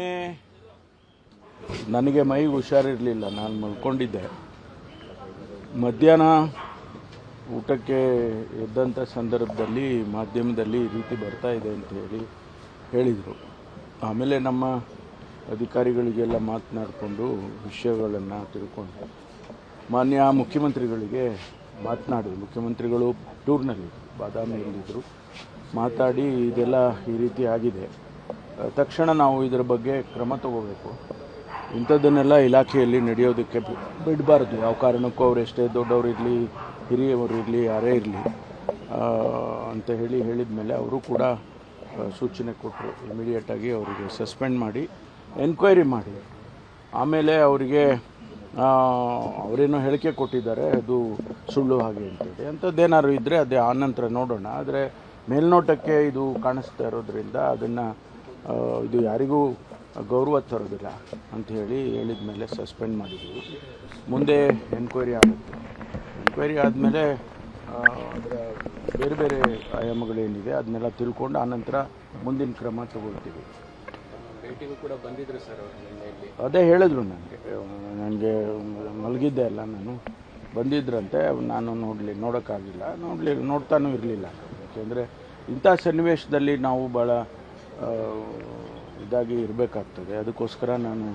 ನಿನ್ನೆ ನನಗೆ ಮೈ ಹುಷಾರಿರಲಿಲ್ಲ, ನಾನು ಮಲ್ಕೊಂಡಿದ್ದೆ. ಮಧ್ಯಾಹ್ನ ಊಟಕ್ಕೆ ಎದ್ದಂಥ ಸಂದರ್ಭದಲ್ಲಿ ಮಾಧ್ಯಮದಲ್ಲಿ ಈ ರೀತಿ ಬರ್ತಾ ಇದೆ ಅಂತ ಹೇಳಿ ಹೇಳಿದರು. ಆಮೇಲೆ ನಮ್ಮ ಅಧಿಕಾರಿಗಳಿಗೆಲ್ಲ ಮಾತನಾಡಿಕೊಂಡು ವಿಷಯಗಳನ್ನು ತಿಳ್ಕೊಂಡು ಮಾನ್ಯ ಮುಖ್ಯಮಂತ್ರಿಗಳಿಗೆ ಮಾತನಾಡಿ, ಮುಖ್ಯಮಂತ್ರಿಗಳು ಟೂರ್ನಲ್ಲಿ ಬಾದಾಮಿಯಲ್ಲಿದ್ದರು ಮಾತಾಡಿ, ಇದೆಲ್ಲ ಈ ರೀತಿ ಆಗಿದೆ. ತಕ್ಷಣ ನಾವು ಇದರ ಬಗ್ಗೆ ಕ್ರಮ ತಗೋಬೇಕು. ಇಂಥದ್ದನ್ನೆಲ್ಲ ಇಲಾಖೆಯಲ್ಲಿ ನಡೆಯೋದಕ್ಕೆ ಬಿಡಬಾರ್ದು. ಯಾವ ಕಾರಣಕ್ಕೂ ಅವ್ರು ಎಷ್ಟೇ ದೊಡ್ಡವರು ಇರಲಿ, ಹಿರಿಯವರು ಇರಲಿ, ಯಾರೇ ಇರಲಿ ಅಂತ ಹೇಳಿ ಹೇಳಿದ ಮೇಲೆ ಅವರು ಕೂಡ ಸೂಚನೆ ಕೊಟ್ಟರು ಇಮಿಡಿಯೇಟಾಗಿ ಅವರಿಗೆ ಸಸ್ಪೆಂಡ್ ಮಾಡಿ ಎನ್ಕ್ವೈರಿ ಮಾಡಿ. ಆಮೇಲೆ ಅವರಿಗೆ ಅವರೇನೋ ಹೇಳಿಕೆ ಕೊಟ್ಟಿದ್ದಾರೆ, ಅದು ಸುಳ್ಳು ಹಾಗೆ ಅಂತೇಳಿ ಅಂಥದ್ದೇನಾದ್ರು ಇದ್ದರೆ ಅದೇ ಆನಂತರ ನೋಡೋಣ. ಆದರೆ ಮೇಲ್ನೋಟಕ್ಕೆ ಇದು ಕಾಣಿಸ್ತಾ ಇರೋದ್ರಿಂದ ಅದನ್ನು ಇದು ಯಾರಿಗೂ ಗೌರವ ತರೋದಿಲ್ಲ ಅಂತ ಹೇಳಿ ಹೇಳಿದ ಮೇಲೆ ಸಸ್ಪೆಂಡ್ ಮಾಡಿದ್ದೀವಿ ಮುಂದೆ ಎನ್ಕ್ವೈರಿ ಆಗುತ್ತೆ. ಎನ್ಕ್ವೈರಿ ಆದಮೇಲೆ ಅದರ ಬೇರೆ ಬೇರೆ ಆಯಾಮಗಳೇನಿದೆ ಅದನ್ನೆಲ್ಲ ತಿಳ್ಕೊಂಡು ಆನಂತರ ಮುಂದಿನ ಕ್ರಮ ತಗೊಳ್ತೀವಿ. ಕೂಡ ಬಂದಿದ್ರು ಸರ್ ಅದೇ ಹೇಳಿದ್ರು ನನಗೆ. ನನಗೆ ಮಲಗಿದ್ದೆ ಅಲ್ಲ ನಾನು. ಬಂದಿದ್ರಂತೆ ನಾನು ನೋಡಲಿ ನೋಡೋಕ್ಕಾಗಿಲ್ಲ. ನೋಡಲಿ ನೋಡ್ತಾನೂ ಇರಲಿಲ್ಲ. ಯಾಕೆಂದರೆ ಇಂಥ ಸನ್ನಿವೇಶದಲ್ಲಿ ನಾವು ಭಾಳ ಇದಾಗಿ ಇರಬೇಕಾಗ್ತದೆ. ಅದಕ್ಕೋಸ್ಕರ ನಾನು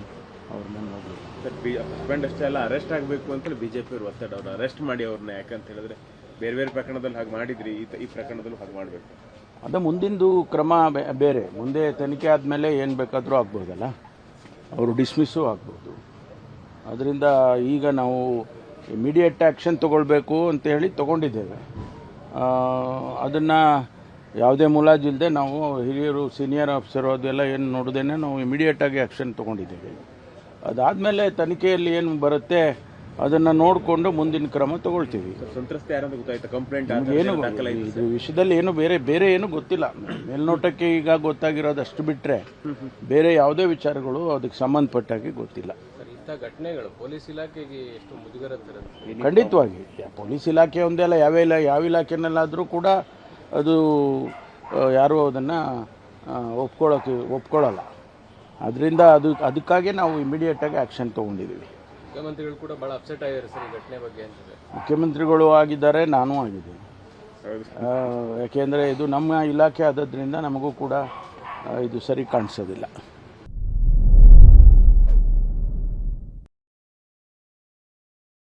ಅವ್ರನ್ನ ನೋಡಲಿಲ್ಲ ಸರ್ ಬಿ ಹಸ್ಬೆಂಡ್ ಅಷ್ಟೇ ಅಲ್ಲ ಅರೆಸ್ಟ್ ಆಗಬೇಕು ಅಂತೇಳಿ ಬಿಜೆಪಿ ಅವರು ಒತ್ತಡ. ಅವ್ರು ಅರೆಸ್ಟ್ ಮಾಡಿ ಅವ್ರನ್ನ ಯಾಕಂತ ಹೇಳಿದ್ರೆ ಬೇರೆ ಬೇರೆ ಪ್ರಕರಣದಲ್ಲಿ ಹಾಗೆ ಮಾಡಿದ್ರಿ ಈ ಈ ಪ್ರಕರಣದಲ್ಲೂ ಹಾಗೆ ಮಾಡಬೇಕು. ಅದು ಮುಂದಿಂದು ಕ್ರಮ ಬೇ- ಬೇರೆ. ಮುಂದೆ ತನಿಖೆ ಆದಮೇಲೆ ಏನು ಬೇಕಾದರೂ ಆಗ್ಬೋದಲ್ಲ? ಅವರು ಡಿಸ್ಮಿಸ್ಸು ಆಗ್ಬೋದು. ಅದರಿಂದ ಈಗ ನಾವು ಇಮಿಡಿಯೇಟ್ ಆ್ಯಕ್ಷನ್ ತೊಗೊಳ್ಬೇಕು ಅಂತ ಹೇಳಿ ತೊಗೊಂಡಿದ್ದೇವೆ. ಅದನ್ನು ಯಾವುದೇ ಮುಲಾಜಿಲ್ಲದೆ ನಾವು ಹಿರಿಯರು ಸೀನಿಯರ್ ಆಫೀಸರು ಅದೆಲ್ಲ ಏನು ನೋಡ್ದೇನೆ ನಾವು ಇಮಿಡಿಯೇಟಾಗಿ ಆ್ಯಕ್ಷನ್ ತೊಗೊಂಡಿದ್ದೇವೆ. ಅದಾದಮೇಲೆ ತನಿಖೆಯಲ್ಲಿ ಏನು ಬರುತ್ತೆ ಅದನ್ನು ನೋಡಿಕೊಂಡು ಮುಂದಿನ ಕ್ರಮ ತಗೊಳ್ತೀವಿ. ಸಂತ್ರಸ್ತ ಯಾರಂತ ಗೊತ್ತಾಯ್ತಾ? ಕಂಪ್ಲೇಂಟ್ ಏನು ಇದು ವಿಷಯದಲ್ಲಿ ಏನು ಬೇರೆ ಬೇರೆ ಏನು ಗೊತ್ತಿಲ್ಲ. ಮೇಲ್ನೋಟಕ್ಕೆ ಈಗ ಗೊತ್ತಾಗಿರೋದು ಅಷ್ಟು ಬಿಟ್ಟರೆ ಬೇರೆ ಯಾವುದೇ ವಿಚಾರಗಳು ಅದಕ್ಕೆ ಸಂಬಂಧಪಟ್ಟಾಗೆ ಗೊತ್ತಿಲ್ಲ. ಇಂಥ ಘಟನೆಗಳು ಪೊಲೀಸ್ ಇಲಾಖೆಗೆ ಎಷ್ಟು ಮುಜುಗರ ಖಂಡಿತವಾಗಿ. ಪೊಲೀಸ್ ಇಲಾಖೆ ಒಂದೇ ಅಲ್ಲ ಯಾವ ಇಲ್ಲ ಯಾವ ಇಲಾಖೆನಲ್ಲಾದರೂ ಕೂಡ ಅದು ಯಾರೂ ಅದನ್ನು ಒಪ್ಕೊಳ್ಳೋಕೆ ಒಪ್ಕೊಳ್ಳಲ್ಲ ಅದರಿಂದ ಅದು ಅದಕ್ಕಾಗಿ ನಾವು ಇಮಿಡಿಯೇಟಾಗಿ ಆ್ಯಕ್ಷನ್ ತೊಗೊಂಡಿದ್ದೀವಿ. ಮುಖ್ಯಮಂತ್ರಿಗಳು ಕೂಡ ಭಾಳ ಅಪ್ಸೆಟ್ ಆಗಿದ್ದಾರೆ ಸರ್ ಈ ಘಟನೆ ಬಗ್ಗೆ ಅಂತಿದೆ ಮುಖ್ಯಮಂತ್ರಿಗಳು ಆಗಿದ್ದಾರೆ ನಾನೂ ಆಗಿದ್ದೀನಿ. ಯಾಕೆಂದರೆ ಇದು ನಮ್ಮ ಇಲಾಖೆ ಆದದ್ರಿಂದ ನಮಗೂ ಕೂಡ ಇದು ಸರಿ ಕಾಣಿಸೋದಿಲ್ಲ.